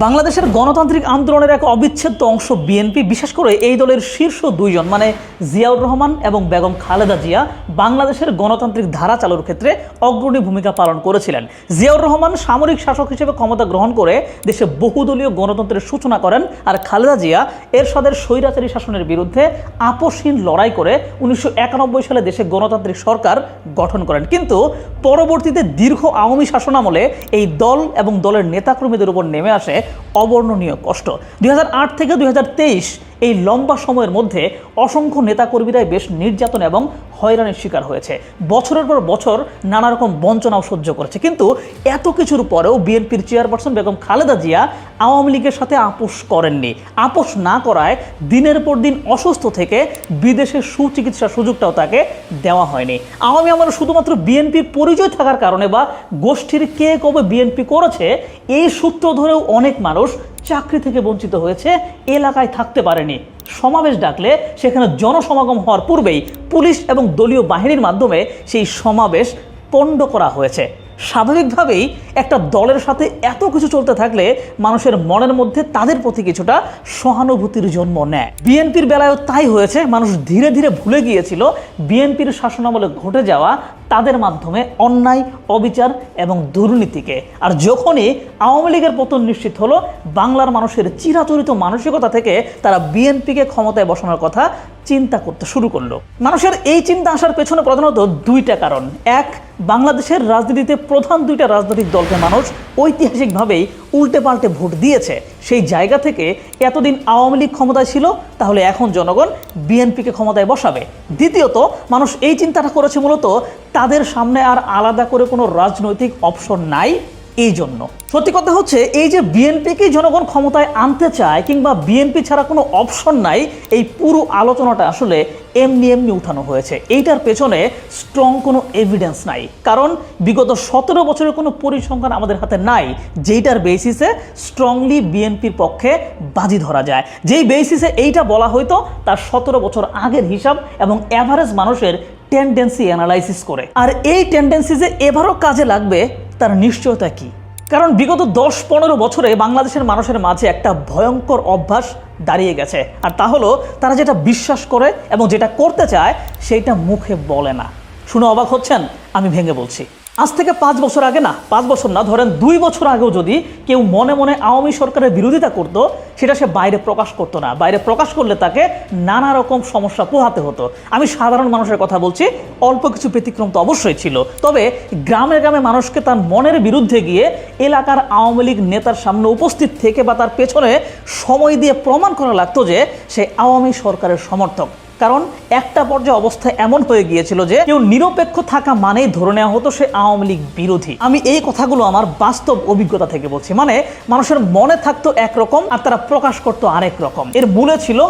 বাংলাদেশের গণতান্ত্রিক আন্দোলনের এক অবিচ্ছেদ্য অংশ বিএনপি, বিশেষ করে এই দলের শীর্ষ দুইজন মানে জিয়াউর রহমান এবং বেগম খালেদা জিয়া, বাংলাদেশের গণতান্ত্রিক ধারা চালুর ক্ষেত্রে অগ্রণী ভূমিকা পালন করেছিলেন। জিয়াউর রহমান সামরিক শাসক হিসেবে ক্ষমতা গ্রহণ করে দেশে বহুদলীয় গণতন্ত্রের সূচনা করেন আর খালেদা জিয়া এরশাদের স্বৈরাচারী শাসনের বিরুদ্ধে আপোষহীন লড়াই করে উনিশশো একানব্বই সালে দেশে গণতান্ত্রিক সরকার গঠন করেন। কিন্তু পরবর্তীতে দীর্ঘ আওয়ামী শাসনামলে এই দল এবং দলের নেতাকর্মীদের উপর নেমে আসে অবর্ণনীয় কষ্ট। দুই হাজার আট থেকে দুই হাজার তেইশ এই লম্বা সময়ের মধ্যে অসংখ্য নেতাকর্মীরাই বেশ নির্যাতন এবং হয়রানির শিকার হয়েছে। বছরের পর বছর নানা রকম বঞ্চনাও সহ্য করেছে। কিন্তু এত কিছুর পরেও বিএনপির চেয়ারপারসন বেগম খালেদা জিয়া আওয়ামী লীগের সাথে আপোষ করেননি। আপোষ না করায় দিনের পর দিন অসুস্থ থেকে বিদেশে সুচিকিৎসার সুযোগটাও তাকে দেওয়া হয়নি। আওয়ামী আমলে শুধুমাত্র বিএনপির পরিচয় থাকার কারণে বা গোষ্ঠীর কে কবে বিএনপি করেছে, এই সূত্র ধরেও অনেক মানুষ চাকরি থেকে বঞ্চিত হয়েছে, এলাকায় থাকতে পারেনি। সমাবেশ ডাকলে সেখানে জনসমাগম হওয়ার পূর্বেই পুলিশ এবং দলীয় বাহিনীর মাধ্যমে সেই সমাবেশ পণ্ড করা হয়েছে। স্বাভাবিকভাবেই একটা দলের সাথে এত কিছু চলতে থাকলে মানুষের মনের মধ্যে তাদের প্রতি কিছুটা সহানুভূতির জন্ম নেয়। বিএনপির বেলায়ও তাই হয়েছে, মানুষ ধীরে ধীরে ভুলে গিয়েছিল, বিএনপির শাসনামলে ঘটে যাওয়া তাদের মাধ্যমে অন্যায়, অবিচার এবং দুর্নীতিকে। আর যখনই আওয়ামী লীগের পতন নিশ্চিত হলো, বাংলার মানুষের চিরাচরিত মানসিকতা থেকে তারা বিএনপিকে ক্ষমতায় বসানোর কথা চিন্তা করতে শুরু করল। মানুষের এই চিন্তা আসার পেছনে প্রধানত দুইটা কারণ। এক, বাংলাদেশের রাজনীতিতে প্রধান দুইটা রাজনৈতিক দলকে মানুষ ঐতিহাসিকভাবেই উল্টে পাল্টে ভোট দিয়েছে। সেই জায়গা থেকে এতদিন আওয়ামী লীগ ক্ষমতায় ছিল, তাহলে এখন জনগণ বিএনপিকে ক্ষমতায় বসাবে। দ্বিতীয়ত, মানুষ এই চিন্তাটা করেছে মূলত, তাদের সামনে আর আলাদা করে কোনো রাজনৈতিক অপশন নাই। এই জন্য সত্যি কথা হচ্ছে, এই যে বিএনপিকে জনগণ ক্ষমতায় আনতে চায় কিংবা বিএনপি ছাড়া কোনো অপশন নাই, এই পুরো আলোচনাটা আসলে এমনি এমনি উঠানো হয়েছে। এইটার পেছনে স্ট্রং কোনো এভিডেন্স নাই। কারণ বিগত সতেরো বছরের কোনো পরিসংখ্যান আমাদের হাতে নাই, যেইটার বেসিসে স্ট্রংলি বিএনপির পক্ষে বাজি ধরা যায়। যেই বেসিসে এইটা বলা হয়তো তার সতেরো বছর আগের হিসাব এবং অ্যাভারেজ মানুষের টেন্ডেন্সি অ্যানালাইসিস করে। আর এই টেন্ডেন্সি যে এবারও কাজে লাগবে তার নিশ্চয়তা কি? কারণ বিগত দশ পনেরো বছরে বাংলাদেশের মানুষের মাঝে একটা ভয়ঙ্কর অভ্যাস দাঁড়িয়ে গেছে। আর তা হলো, তারা যেটা বিশ্বাস করে এবং যেটা করতে চায় সেইটা মুখে বলে না। শুনে অবাক হচ্ছেন? আমি ভেঙে বলছি। আজ থেকে পাঁচ বছর আগে না, পাঁচ বছর না, ধরেন দুই বছর আগেও যদি কেউ মনে মনে আওয়ামী সরকারের বিরোধিতা করত, সেটা সে বাইরে প্রকাশ করতো না। বাইরে প্রকাশ করলে তাকে নানা রকম সমস্যা পোহাতে হতো। আমি সাধারণ মানুষের কথা বলছি, অল্প কিছু ব্যতিক্রম তো অবশ্যই ছিল। তবে গ্রামে গ্রামে মানুষকে তার মনের বিরুদ্ধে গিয়ে এলাকার আওয়ামী লীগ নেতার সামনে উপস্থিত থেকে বা তার পেছনে সময় দিয়ে প্রমাণ করা লাগতো যে সে আওয়ামী সরকারের সমর্থক। কারণ একটা পর্যায়ে অবস্থা এমন হয়ে গিয়েছিল যে কেউ নিরপেক্ষ থাকা মানেই ধরে নেওয়া হতো সে আওয়ামী লীগ বিরোধী। আমি এই কথাগুলো আমার বাস্তব অভিজ্ঞতা থেকে বলছি। মানে মানুষের মনে থাকতো একরকম আর তারা প্রকাশ করতো আরেক রকম। এর মূলে ছিল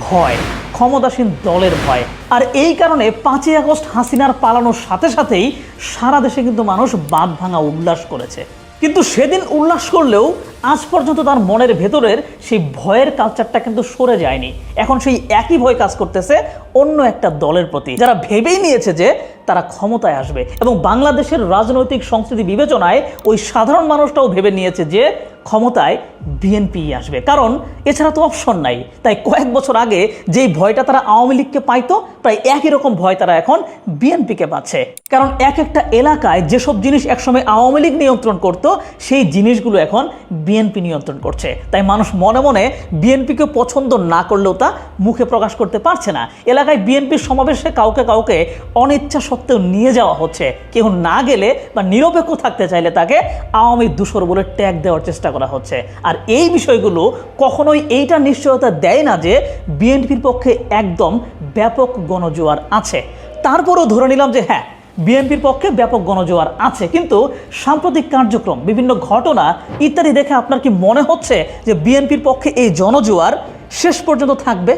ভয়, ক্ষমতাসীন দলের ভয়। আর এই কারণে পাঁচই আগস্ট হাসিনার পালানোর সাথে সাথেই সারা দেশে কিন্তু মানুষ বাঁধ ভাঙা উল্লাস করেছে। কিন্তু সেদিন উল্লাস করলেও আজ পর্যন্ত তার মনের ভেতরের সেই ভয়ের কালচারটা কিন্তু সরে যায়নি। এখন সেই একই ভয় কাজ করতেছে অন্য একটা দলের প্রতি। যারা ভেবেই নিয়েছে যে তারা ক্ষমতায় আসবে। এবং বাংলাদেশের রাজনৈতিক সংস্কৃতি বিবেচনায় ওই সাধারণ মানুষটাও ভেবে নিয়েছে যে ক্ষমতায় বিএনপি আসবে। কারণ এছাড়া তো অপশন নাই। তাই কয়েক বছর আগে যেই ভয়টা তারা আওয়ামী লীগকে পাইতো, প্রায় একই রকম ভয় তারা এখন বিএনপিকে পাচ্ছে। কারণ এক একটা এলাকায় যেসব জিনিস একসময় আওয়ামী লীগ নিয়ন্ত্রণ করত, সেই জিনিসগুলো এখন বিএনপি নিয়ন্ত্রণ করছে। তাই মানুষ মনে মনে বিএনপিকে পছন্দ না করলেও তা মুখে প্রকাশ করতে পারছে না। এলাকায় বিএনপির সমাবেশে কাউকে কাউকে অনিচ্ছা সত্ত্বেও নিয়ে যাওয়া হচ্ছে। কেউ না গেলে বা নিরপেক্ষ থাকতে চাইলে তাকে আওয়ামী দূষর বলে ট্যাগ দেওয়ার চেষ্টা করা হচ্ছে। আর এই বিষয়গুলো কখনোই এইটা নিশ্চয়তা দেয় না যে বিএনপির পক্ষে একদম ব্যাপক গণজোয়ার আছে। তারপরও ধরে নিলাম যে হ্যাঁ বিএনপির পক্ষে ব্যাপক গণজোয়ার আছে। কিন্তু সাম্প্রতিক কার্যক্রম, বিভিন্ন ঘটনা ইত্যাদি দেখে আপনার কি মনে হচ্ছে যে বিএনপির পক্ষে এই জনজোয়ার শেষ পর্যন্ত থাকবে?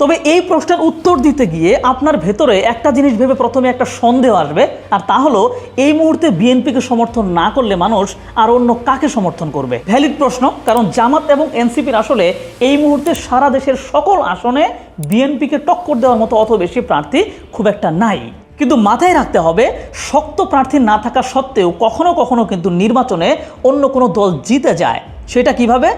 তবে এই প্রশ্নের উত্তর দিতে গিয়ে আপনার ভেতরে একটা জিনিস ভেবে প্রথমে একটা সন্দেহ আসবে, আর তা হলো এই মুহূর্তে বিএনপিকে সমর্থন না করলে মানুষ আর অন্য কাকে সমর্থন করবে? ভ্যালিড প্রশ্ন, কারণ জামাত এবং এনসিপির আসলে এই মুহূর্তে সারা দেশের সকল আসনে বিএনপিকে টক্কর দেওয়ার মতো অত বেশি প্রার্থী খুব একটা নাই। কিন্তু মাথায় রাখতে হবে, শক্ত প্রার্থী না থাকা সত্ত্বেও কখনো কখনো কিন্তু নির্বাচনে অন্য কোনো দল জিতে যায়। সেটা কীভাবে?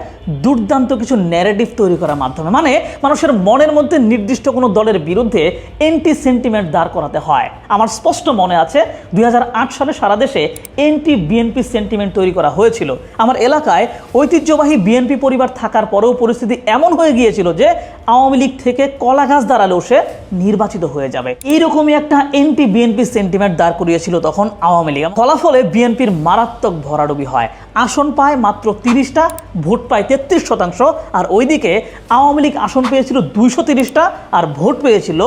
দুর্দান্ত কিছু ন্যারেটিভ তৈরি করার মাধ্যমে। মানে মানুষের মনের মধ্যে নির্দিষ্ট কোনো দলের বিরুদ্ধে এন্টি সেন্টিমেন্ট দাঁড় করাতে হয়। আমার স্পষ্ট মনে আছে, দুই হাজার আট সালে সারা দেশে এন্টি বিএনপি সেন্টিমেন্ট তৈরি করা হয়েছিল। আমার এলাকায় ঐতিহ্যবাহী বিএনপি পরিবার থাকার পরেও পরিস্থিতি এমন হয়ে গিয়েছিল যে আওয়ামী লীগ থেকে কলা গাছ দাঁড়ালেও সে নির্বাচিত হয়ে যাবে। এইরকমই একটা এন্টি বিএনপি সেন্টিমেন্ট দাঁড় করিয়েছিল তখন আওয়ামী লীগ। ফলাফলে বিএনপির মারাত্মক ভরাডুবি হয়। আসন পায় মাত্র তিরিশটা, ভোট পায় তেত্রিশ শতাংশ, আর ওইদিকে আওয়ামী লীগ আসন পেয়েছিল দুইশো তিরিশটা, আর ভোট পেয়েছিল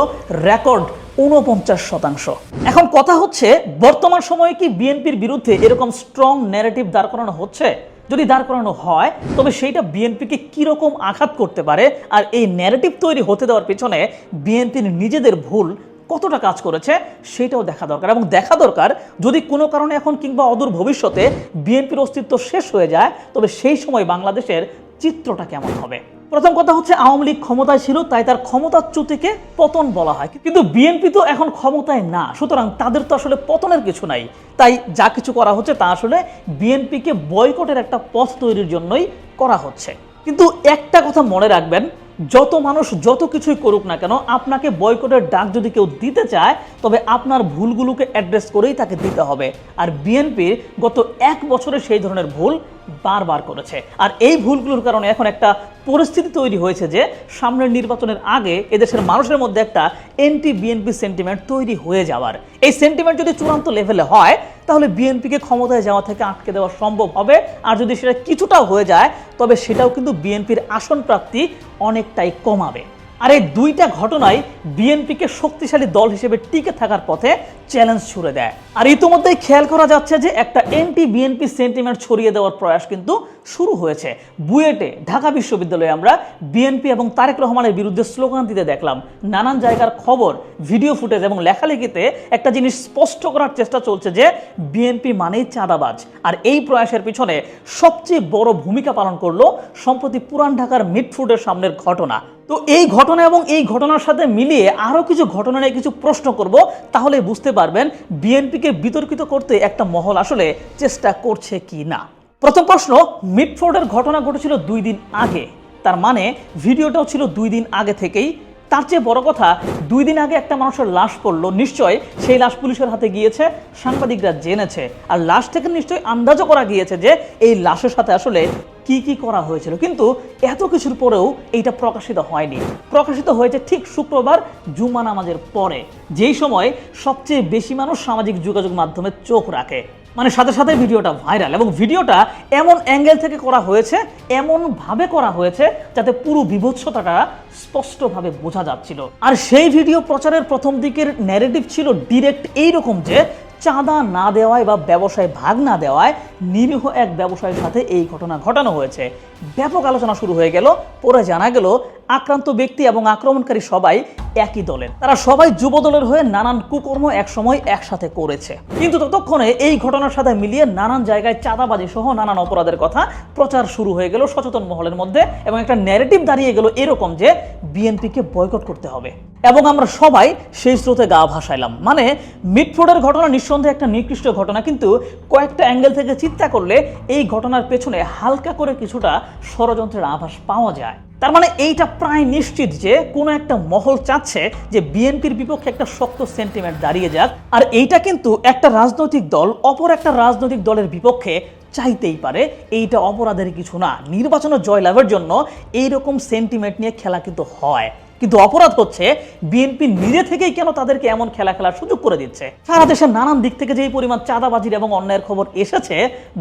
রেকর্ড উনপঞ্চাশ শতাংশ। এখন কথা হচ্ছে, বর্তমান সময়ে কি বিএনপির বিরুদ্ধে এরকম স্ট্রং ন্যারেটিভ দাঁড় করানো হচ্ছে? যদি দাঁড় করানো হয়, তবে সেইটা বিএনপিকে কীরকম আঘাত করতে পারে? আর এই ন্যারেটিভ তৈরি হতে দেওয়ার পেছনে বিএনপির নিজেদের ভুল কতটা কাজ করেছে সেটাও দেখা দরকার। এবং দেখা দরকার যদি কোনো কারণে এখন কিংবা অদূর ভবিষ্যতে বিএনপির অস্তিত্ব শেষ হয়ে যায়, তবে সেই সময় বাংলাদেশের চিত্রটা কেমন হবে? প্রথম কথা হচ্ছে আওয়ামী লীগ ক্ষমতায় ছিল, তাই তার ক্ষমতাচ্যুতিকে পতন বলা হয়। কিন্তু বিএনপি তো এখন ক্ষমতায় না, সুতরাং তাদের তো আসলে পতনের কিছু নাই। তাই যা কিছু করা হচ্ছে তা আসলে বিএনপিকে বয়কটের একটা পথ তৈরির জন্যই করা হচ্ছে। কিন্তু একটা কথা মনে রাখবেন যত মানুষ যত কিছুই করুক না কেন, আপনাকে বয়কটের ডাক যদি কেউ দিতে চায়, তবে আপনার ভুলগুলোকে অ্যাড্রেস করেই তাকে দিতে হবে। আর বিএনপির গত এক বছরে সেই ধরনের ভুল বারবার করেছে। আর এই ভুলগুলোর কারণে এখন একটা পরিস্থিতি তৈরি হয়েছে যে, সামনের নির্বাচনের আগে এদেশের মানুষের মধ্যে একটা এন্টি বিএনপি সেন্টিমেন্ট তৈরি হয়ে যাওয়ার। এই সেন্টিমেন্ট যদি চূড়ান্ত লেভেলে হয়, তাহলে বিএনপিকে ক্ষমতায় যাওয়া থেকে আটকে দেওয়া সম্ভব হবে। আর যদি সেটা কিছুটাও হয়ে যায়, তবে সেটাও কিন্তু বিএনপির আসন প্রাপ্তি অনেকটাই কমাবে। আর এই দুইটা ঘটনাই বিএনপিকে শক্তিশালী দল হিসেবে টিকে থাকার পথে চ্যালেঞ্জ ছুড়ে দেয়। আর ইতিমধ্যেই খেয়াল করা যাচ্ছে যে একটা এন্টি বিএনপি সেন্টিমেন্ট ছড়িয়ে দেওয়ার প্রয়াস কিন্তু শুরু হয়েছে। বুয়েটে, ঢাকা বিশ্ববিদ্যালয়ে আমরা বিএনপি এবং তারেক রহমানের বিরুদ্ধে স্লোগান দিতে দেখলাম। নানান জায়গার খবর, ভিডিও ফুটেজ এবং লেখালেখিতে একটা জিনিস স্পষ্ট করার চেষ্টা চলছে যে বিএনপি মানেই চাঁদাবাজ। আর এই প্রয়াসের পিছনে সবচেয়ে বড় ভূমিকা পালন করল সম্প্রতি পুরান ঢাকার মিটফুডের সামনের ঘটনা। তো এই ঘটনা এবং এই ঘটনার সাথে মিলিয়ে আরও কিছু ঘটনা নিয়ে কিছু প্রশ্ন করব, তাহলে বুঝতে পারবেন বিএনপিকে বিতর্কিত করতে একটা মহল আসলে চেষ্টা করছে কি না প্রথম প্রশ্ন, মিটফোর্ডের ঘটনা ঘটেছিল দুই দিন আগে। তার মানে ভিডিওটাও ছিল দুই দিন আগে থেকেই। তার চেয়ে বড় কথা, দুই দিন আগে একটা মানুষের লাশ পড়ল। নিশ্চয় সেই লাশ পুলিশের হাতে গিয়েছে, সাংবাদিকরা জেনেছে। আর লাশ থেকে নিশ্চয়ই আন্দাজও করা গিয়েছে যে এই লাশের সাথে আসলে কি কি করা হয়েছিল। কিন্তু এত কিছুর পরেও এইটা প্রকাশিত হয়নি। প্রকাশিত হয়েছে ঠিক শুক্রবার জুমা নামাজের পরে। যেই সময় সবচেয়ে বেশি মানুষ সামাজিক যোগাযোগ মাধ্যমে চোখ রাখে। মানে সাথে সাথে ভিডিওটা ভাইরাল এবং ভিডিওটা এমন অ্যাঙ্গেল থেকে করা হয়েছে, এমনভাবে করা হয়েছে যাতে পুরো বিভৎসতাটা স্পষ্টভাবে বোঝা যাচ্ছিল। আর সেই ভিডিও প্রচারের প্রথম দিকের ন্যারেটিভ ছিল ডিরেক্ট এইরকম যে চাঁদা না দেওয়ায় বা ব্যবসায় ভাগ না দেওয়ায় নিরীহ এক ব্যবসায়ীর সাথে এই ঘটনা ঘটানো হয়েছে। ব্যাপক আলোচনা শুরু হয়ে গেল, পরে জানা গেল আক্রান্ত ব্যক্তি এবং আক্রমণকারী সবাই একই দলের। তারা সবাই যুব দলের হয়ে নানান কুকর্ম একসময় একসাথে করেছে। কিন্তু ততক্ষণে এই ঘটনার সাথে মিলিয়ে নানান জায়গায় চাঁদাবাজি সহ নানান অপরাধের কথা প্রচার শুরু হয়ে গেল সচেতন মহলের মধ্যে এবং একটা ন্যারেটিভ দাঁড়িয়ে গেল এরকম যে বিএনপিকে বয়কট করতে হবে। এবং আমরা সবাই সেই স্রোতে গা ভাসাইলাম। মানে মিটফোর্ডের ঘটনা নিঃসন্দেহে একটা নিকৃষ্ট ঘটনা, কিন্তু কয়েকটা অ্যাঙ্গেল থেকে চিন্তা করলে এই ঘটনার পেছনে হালকা করে কিছুটা ষড়যন্ত্রের আভাস পাওয়া যায়। তার মানে এইটা প্রায় নিশ্চিত যে কোনো একটা মহল চাচ্ছে যে বিএনপির বিপক্ষে একটা শক্ত সেন্টিমেন্ট দাঁড়িয়ে যাক। আর এইটা কিন্তু একটা রাজনৈতিক দল অপর একটা রাজনৈতিক দলের বিপক্ষে চাইতেই পারে। এইটা অপরাধের কিছু না। নির্বাচনে জয়লাভের জন্য এইরকম সেন্টিমেন্ট নিয়ে খেলা কিন্তু হয়। কিন্তু অপরাধ হচ্ছে বিএনপি নিজে থেকেই কেন তাদেরকে এমন খেলা খেলার সুযোগ করে দিচ্ছে? সারা দেশের নানান দিক থেকে যেই পরিমাণ চাঁদাবাজির এবং অন্যায়ের খবর এসেছে,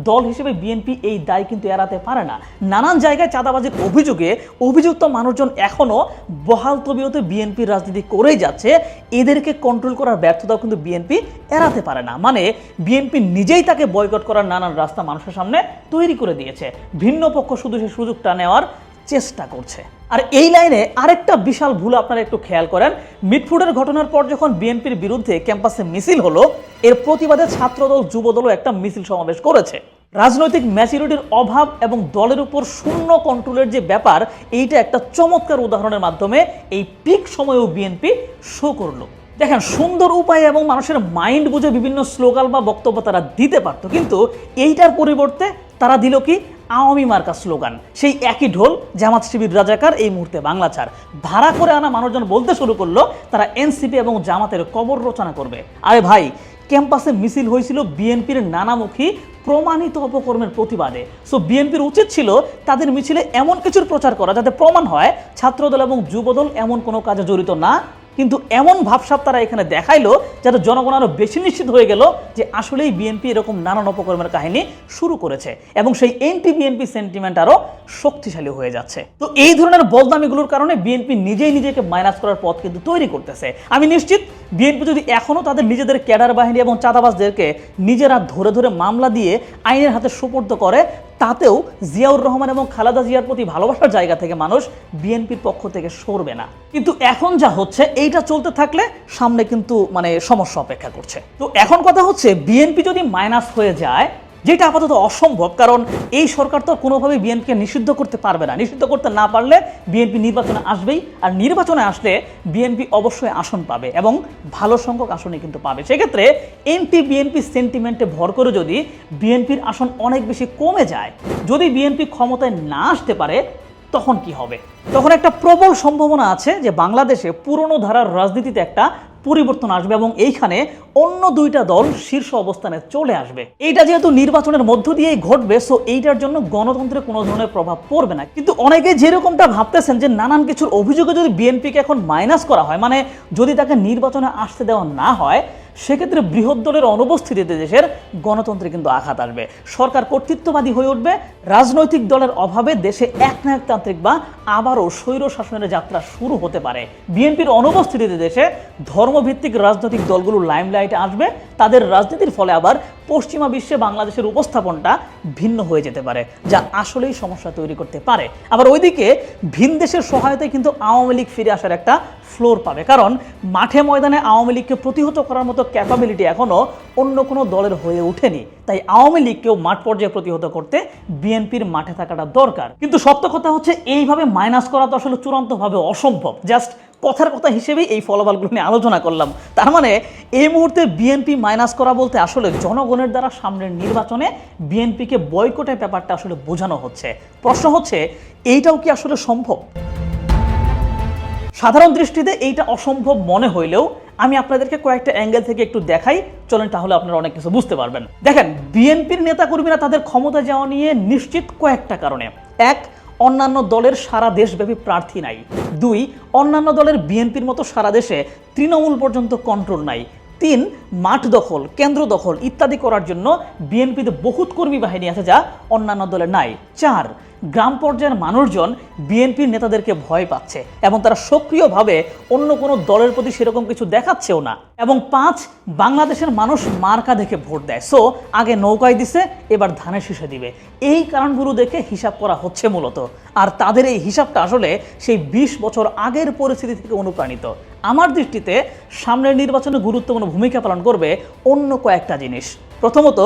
দল হিসেবে বিএনপি এই দায় কিন্তু এড়াতে পারে না। নানান জায়গায় চাঁদাবাজির অভিযোগে অভিযুক্ত মানুষজন এখনও বহাল তবিয়তে বিএনপির রাজনীতি করেই যাচ্ছে। এদেরকে কন্ট্রোল করার ব্যর্থতাও কিন্তু বিএনপি এড়াতে পারে না। মানে বিএনপি নিজেই তাকে বয়কট করার নানান রাস্তা মানুষের সামনে তৈরি করে দিয়েছে। ভিন্ন পক্ষ শুধু সেই সুযোগটা নেওয়ার চেষ্টা করছে। আর এই লাইনে আরেকটা বিশাল ভুল আপনারা একটু খেয়াল করেন। মিটফুডের ঘটনার পর যখন বিএনপির বিরুদ্ধে ক্যাম্পাসে মিছিল হলো, এর প্রতিবাদে ছাত্রদল, যুবদলও একটা মিছিল সমাবেশ করেছে। রাজনৈতিক ম্যাচুরিটির অভাব এবং দলের উপর শূন্য কন্ট্রোলের যে ব্যাপার, এইটা একটা চমৎকার উদাহরণের মাধ্যমে এই পিক সময়েও বিএনপি শো করল। দেখেন, সুন্দর উপায় এবং মানুষের মাইন্ড বুঝে বিভিন্ন স্লোগান বা বক্তব্য তারা দিতে পারতো, কিন্তু এইটার পরিবর্তে তারা দিল কি? আওয়ামী মার্কা স্লোগান। সেই একই ঢোল জামাত শিবির রাজাকার এই মুহূর্তে বাংলা ছাড়। ভাড়া করে আনা মানুষজন বলতে শুরু করল, তারা এনসিপি এবং জামাতের কবর রচনা করবে। আরে ভাই, ক্যাম্পাসে মিছিল হয়েছিল বিএনপির নানামুখী প্রমাণিত অপকর্মের প্রতিবাদে। সো বিএনপির উচিত ছিল তাদের মিছিলে এমন কিছুর প্রচার করা যাতে প্রমাণ হয় ছাত্রদল এবং যুবদল এমন কোনো কাজে জড়িত না কিন্তু এমন ভাবসাব তারা এখানে দেখাইলো যাতে জনগণ আরও বেশি নিশ্চিত হয়ে গেল যে আসলেই বিএনপি এরকম নানান অপকর্মের কাহিনী শুরু করেছে এবং সেই এন্টি বিএনপি সেন্টিমেন্ট আরও শক্তিশালী হয়ে যাচ্ছে। তো এই ধরনের বদনামিগুলোর কারণে বিএনপি নিজেই নিজেকে মাইনাস করার পথ কিন্তু তৈরি করতেছে। আমি নিশ্চিত বিএনপি যদি এখনও তাদের নিজেদের ক্যাডার বাহিনী এবং চাঁদাবাজদেরকে নিজেরা ধরে ধরে মামলা দিয়ে আইনের হাতে সুপর্দ করে, তাতেও জিয়াউর রহমান এবং খালেদা জিয়ার প্রতি ভালোবাসার জায়গা থেকে মানুষ বিএনপির পক্ষ থেকে সরবে না। কিন্তু এখন যা হচ্ছে, এইটা চলতে থাকলে সামনে কিন্তু মানে সমস্যা অপেক্ষা করছে। তো এখন কথা হচ্ছে, বিএনপি যদি মাইনাস হয়ে যায় যেটা আপাতত অসম্ভব, কারণ এই সরকার তো কোনোভাবেই বিএনপিকে নিষিদ্ধ করতে পারবে না। নিষিদ্ধ করতে না পারলে বিএনপি নির্বাচনে আসবেই, আর নির্বাচনে আসলে বিএনপি অবশ্যই আসন পাবে এবং ভালো সংখ্যক আসনই কিন্তু পাবে। সেক্ষেত্রে এনটি বিএনপি সেন্টিমেন্টে ভর করে যদি বিএনপির আসন অনেক বেশি কমে যায়, যদি বিএনপি ক্ষমতায় না আসতে পারে, তখন কি হবে? তখন একটা প্রবল সম্ভাবনা আছে যে বাংলাদেশে পুরনো ধারার রাজনীতিতে একটা পরিবর্তন আসবে এবং এইখানে অন্য দুইটা দল শীর্ষ অবস্থানে চলে আসবে। এইটা যেহেতু নির্বাচনের মধ্য দিয়েই ঘটবে সো এইটার জন্য গণতন্ত্রে কোনো ধরনের প্রভাব পড়বে না। কিন্তু অনেকে যেরকমটা ভাবতেছেন যে নানান কিছুর অভিযোগে যদি বিএনপিকে এখন মাইনাস করা হয় মানে যদি তাকে নির্বাচনে আসতে দেওয়া না হয় সেক্ষেত্রে বৃহৎ দলের অনুপস্থিতিতে দেশের গণতন্ত্রে কিন্তু আঘাত আসবে। সরকার কর্তৃত্ববাদী হয়ে উঠবে, রাজনৈতিক দলের অভাবে দেশে একনায়কতান্ত্রিক বা আবারও স্বৈর শাসনের যাত্রা শুরু হতে পারে। বিএনপির অনুপস্থিতিতে দেশে ধর্মভিত্তিক রাজনৈতিক দলগুলো লাইমলাইটে আসবে তাদের রাজনীতির ফলে আবার পশ্চিমা বিশ্বে বাংলাদেশের উপস্থাপনটা ভিন্ন হয়ে যেতে পারে, যা আসলেই সমস্যা তৈরি করতে পারে। আবার ওইদিকে ভিন দেশের সহায়তায় কিন্তু আওয়ামী লীগ ফিরে আসার একটা ফ্লোর পাবে। কারণ মাঠে ময়দানে আওয়ামী লীগকে প্রতিহত করার মতো ক্যাপাবিলিটি এখনও অন্য কোনো দলের হয়ে ওঠেনি। তাই আওয়ামী লীগকেও মাঠ পর্যায়ে প্রতিহত করতে বিএনপির মাঠে থাকাটা দরকার। কিন্তু সত্য কথা হচ্ছে, এইভাবে মাইনাস করা তো আসলে চূড়ান্তভাবে অসম্ভব। জাস্ট কথার কথা হিসেবেই এই ফলাফলগুলো নিয়ে আলোচনা করলাম। তার মানে এই মুহূর্তে বিএনপি মাইনাস করা বলতে আসলে জনগণের দ্বারা সামনের নির্বাচনে বিএনপিকে বয়কটের ব্যাপারটা আসলে বোঝানো হচ্ছে। প্রশ্ন হচ্ছে, এইটাও কি আসলে সম্ভব? সাধারণ দৃষ্টিতে এইটা অসম্ভব মনে হইলেও আমি আপনাদেরকে কয়েকটা অ্যাঙ্গেল থেকে একটু দেখাই। চলেন তাহলে আপনারা অনেক কিছু বুঝতে পারবেন। দেখেন, বিএনপির নেতাকর্মীরা তাদের ক্ষমতা যাওয়া নিয়ে নিশ্চিত কয়েকটা কারণে। এক অন্যান্য দলের সারা দেশব্যাপী প্রার্থী নাই। দুই, অন্যান্য দলের বিএনপির মতো সারা দেশে তৃণমূল পর্যন্ত কন্ট্রোল নাই। তিন মাঠ দখল, কেন্দ্র দখল ইত্যাদি করার জন্য বিএনপিতে বহুত কর্মী বাহিনী আছে যা অন্যান্য দলে নাই। চার, গ্রাম পর্যায়ের মানুষজন বিএনপির নেতাদেরকে ভয় পাচ্ছে এবং তারা সক্রিয়ভাবে অন্য কোনো দলের প্রতি সেরকম কিছু দেখাচ্ছেও না। এবং পাঁচ, বাংলাদেশের মানুষ মার্কা দেখে ভোট দেয়। সো, আগে নৌকায় দিছে, এবার ধানের শীষে দিবে। এই কারণগুলো দেখে হিসাব করা হচ্ছে মূলত। আর তাদের এই হিসাবটা আসলে সেই বিশ বছর আগের পরিস্থিতি থেকে অনুপ্রাণিত। আমার দৃষ্টিতে সামনের নির্বাচনে গুরুত্বপূর্ণ ভূমিকা পালন করবে অন্য কয়েকটা জিনিস। প্রথমত,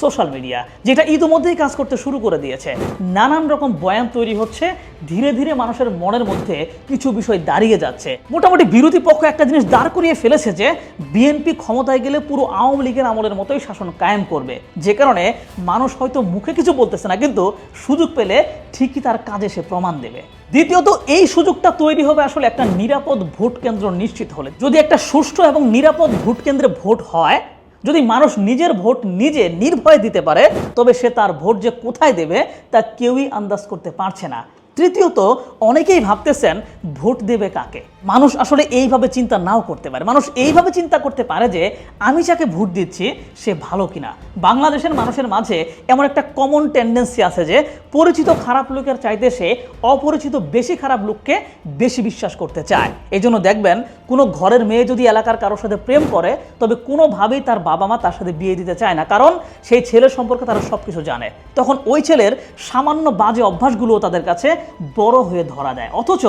সোশ্যাল মিডিয়া, যেটা ইতিমধ্যেই কাজ করতে শুরু করে দিয়েছে। নানান রকম বয়ান তৈরি হচ্ছে, ধীরে ধীরে মানুষের মনের মধ্যে কিছু বিষয় দাঁড়িয়ে যাচ্ছে। মোটামুটি বিরোধী পক্ষ একটা জিনিস দাঁড় করিয়ে ফেলেছে যে, বিএনপি ক্ষমতায় গেলে পুরো আওয়ামী লীগের আমলের মতোই শাসন কায়েম করবে। যে কারণে মানুষ হয়তো মুখে কিছু বলতেছে না, কিন্তু সুযোগ পেলে ঠিকই তার কাজে সে প্রমাণ দেবে। দ্বিতীয়ত, এই সুযোগটা তৈরি হবে আসলে একটা নিরাপদ ভোট কেন্দ্র নিশ্চিত হলে। যদি একটা সুষ্ঠু এবং নিরাপদ ভোট কেন্দ্রে ভোট হয়। যদি মানুষ নিজের ভোট নিজে নির্ভয়ে দিতে পারে, তবে সে তার ভোট যে কোথায় দেবে, তা কেউই আন্দাজ করতে পারছে না। তৃতীয়ত, অনেকেই ভাবতেছেন ভোট দেবে কাকে? মানুষ আসলে এইভাবে চিন্তা নাও করতে পারে। মানুষ এইভাবে চিন্তা করতে পারে যে, আমি যাকে ভোট দিচ্ছি, সে ভালো কিনা? বাংলাদেশের মানুষের মাঝে এমন একটা কমন টেন্ডেন্সি আছে যে, পরিচিত খারাপ লোকের চাইতে সে অপরিচিত বেশি খারাপ লোককে বেশি বিশ্বাস করতে চায়। এই জন্য দেখবেন, কোনো ঘরের মেয়ে যদি এলাকার কারোর সাথে প্রেম করে, তবে কোনোভাবেই তার বাবা মা তার সাথে বিয়ে দিতে চায় না। কারণ, সেই ছেলের সম্পর্কে তারা সব কিছু জানে। তখন ওই ছেলের সামান্য বাজে অভ্যাসগুলোও তাদের কাছে বড় হয়ে ধরা দেয়। অথচ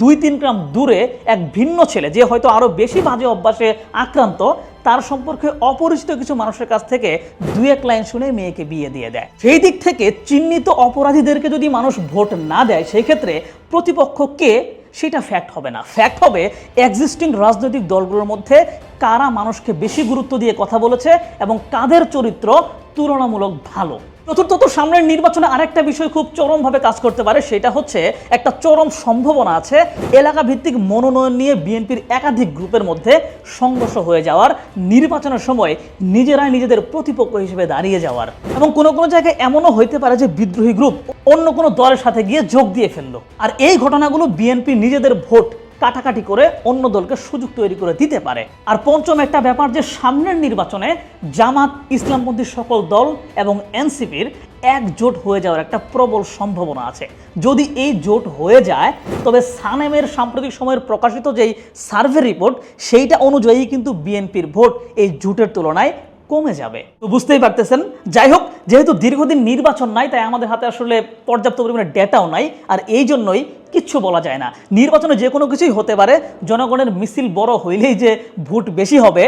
দুই তিন গ্রাম দূরে এক ভিন্ন ছেলে, যে হয়তো আরও বেশি বাজে অভ্যাসে আক্রান্ত, তার সম্পর্কে অপরিচিত কিছু মানুষের কাছ থেকে দুই এক লাইন শুনে মেয়েকে বিয়ে দিয়ে দেয়। সেই দিক থেকে চিহ্নিত অপরাধীদেরকে যদি মানুষ ভোট না দেয়, সেই ক্ষেত্রে প্রতিপক্ষ কে? সেটা ফ্যাক্ট হবে না। ফ্যাক্ট হবে এক্সিস্টিং রাজনৈতিক দলগুলোর মধ্যে কারা মানুষকে বেশি গুরুত্ব দিয়ে কথা বলেছে এবং কাদের চরিত্র তুলনামূলক ভালো। চতুর্থত সামনের নির্বাচনে আরেকটা বিষয় খুব চরমভাবে কাজ করতে পারে, সেটা হচ্ছে একটা চরম সম্ভাবনা আছে এলাকা ভিত্তিক মনোনয়ন নিয়ে বিএনপির একাধিক গ্রুপের মধ্যে সংঘর্ষ হয়ে যাওয়ার, নির্বাচনের সময় নিজেরাই নিজেদের প্রতিপক্ষ হিসেবে দাঁড়িয়ে যাওয়ার। এবং কোনো কোনো জায়গায় এমনও হইতে পারে যে বিদ্রোহী গ্রুপ অন্য কোনো দলের সাথে গিয়ে যোগ দিয়ে ফেলল। আর এই ঘটনাগুলো বিএনপি নিজেদের ভোট কাটাকাটি করে অন্য দলকে সুযোগ তৈরি করে দিতে পারে। আর পঞ্চম একটা ব্যাপার যে সামনের নির্বাচনে জামাত ইসলামপন্থী সকল দল এবং এনসিপির একজোট হয়ে যাওয়ার একটা প্রবল সম্ভাবনা আছে। যদি এই জোট হয়ে যায়, তবে সানেমের সাম্প্রতিক সময়ের প্রকাশিত যেই সার্ভে রিপোর্ট, সেইটা অনুযায়ী কিন্তু বিএনপির ভোট এই জোটের তুলনায় কমে যাবে। তো বুঝতেই পারতেছেন? যাই হোক, যেহেতু দীর্ঘদিন নির্বাচন নাই, তাই আমাদের হাতে আসলে পর্যাপ্ত পরিমাণে ডেটাও নাই, আর এই জন্যই কিচ্ছু বলা যায় না। নির্বাচনে যে কোনো কিছুই হতে পারে, জনগণের মিছিল বড় হইলেই যে ভোট বেশি হবে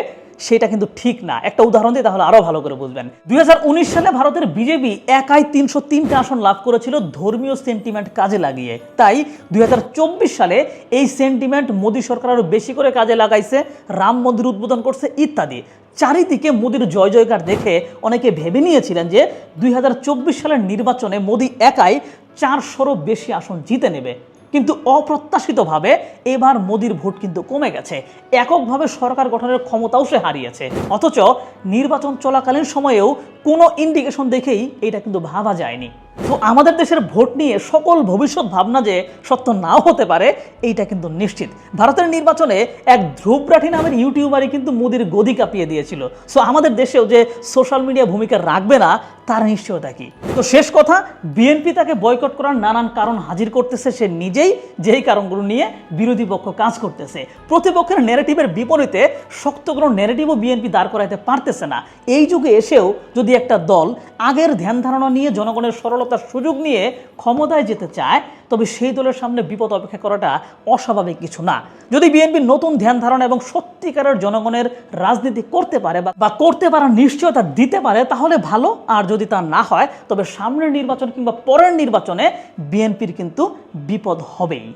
সেটা কিন্তু ঠিক না। একটা উদাহরণ দিয়ে তাহলে আরও ভালো করে বুঝবেন। দুই হাজার উনিশ সালে ভারতের বিজেপি একাই তিনশো তিনটা আসন লাভ করেছিল ধর্মীয় সেন্টিমেন্ট কাজে লাগিয়ে। তাই দুই হাজার চব্বিশ সালে এই সেন্টিমেন্ট মোদী সরকার আরও বেশি করে কাজে লাগাইছে, রাম মন্দির উদ্বোধন করছে ইত্যাদি। চারিদিকে মোদির জয় জয়কার দেখে অনেকে ভেবে নিয়েছিলেন যে দুই হাজার চব্বিশ সালের নির্বাচনে মোদি একাই চারশোরও বেশি আসন জিতে নেবে। কিন্তু অপ্রত্যাশিতভাবে এবার মোদির ভোট কিন্তু কমে গেছে। এককভাবে সরকার গঠনের ক্ষমতাও সে হারিয়েছে। অথচ নির্বাচন চলাকালীন সময়েও কোনো ইন্ডিকেশন দেখেই এটা কিন্তু ভাবা যায়নি। তো আমাদের দেশের ভোট নিয়ে সকল ভবিষ্যৎ ভাবনা যে সত্য নাও হতে পারে, এইটা কিন্তু নিশ্চিত। ভারতের নির্বাচনে এক ধ্রুবরাঠি নামের ইউটিউবারই কিন্তু মোদির গদি কাঁপিয়ে দিয়েছিল। সো আমাদের দেশেও যে সোশ্যাল মিডিয়া ভূমিকা রাখবে না, তার নিশ্চয়তা কি? তো শেষ কথা বিএনপি তাকে বয়কট করার নানান কারণ হাজির করতেছে সে নিজেই, যেই কারণগুলো নিয়ে বিরোধী পক্ষ কাজ করতেছে। প্রতিপক্ষের নেগেটিভের বিপরীতে শক্ত কোনো নেগেটিভও বিএনপি দাঁড় করাইতে পারতেছে না। এই যুগে এসেও যদি একটা দল আগের ধ্যান ধারণা নিয়ে জনগণের সরলতার সুযোগ নিয়ে ক্ষমতায় যেতে চায়, তবে সেই দলের সামনে বিপদ অপেক্ষা করাটা অস্বাভাবিক কিছু না। যদি বিএনপি নতুন ধ্যান ধারণা এবং সত্যিকারের জনগণের রাজনীতি করতে পারে বা করতে পারার নিশ্চয়তা দিতে পারে, তাহলে ভালো। আর যদি তা না হয়, তবে সামনের নির্বাচন কিংবা পরের নির্বাচনে বিএনপির কিন্তু বিপদ হবেই।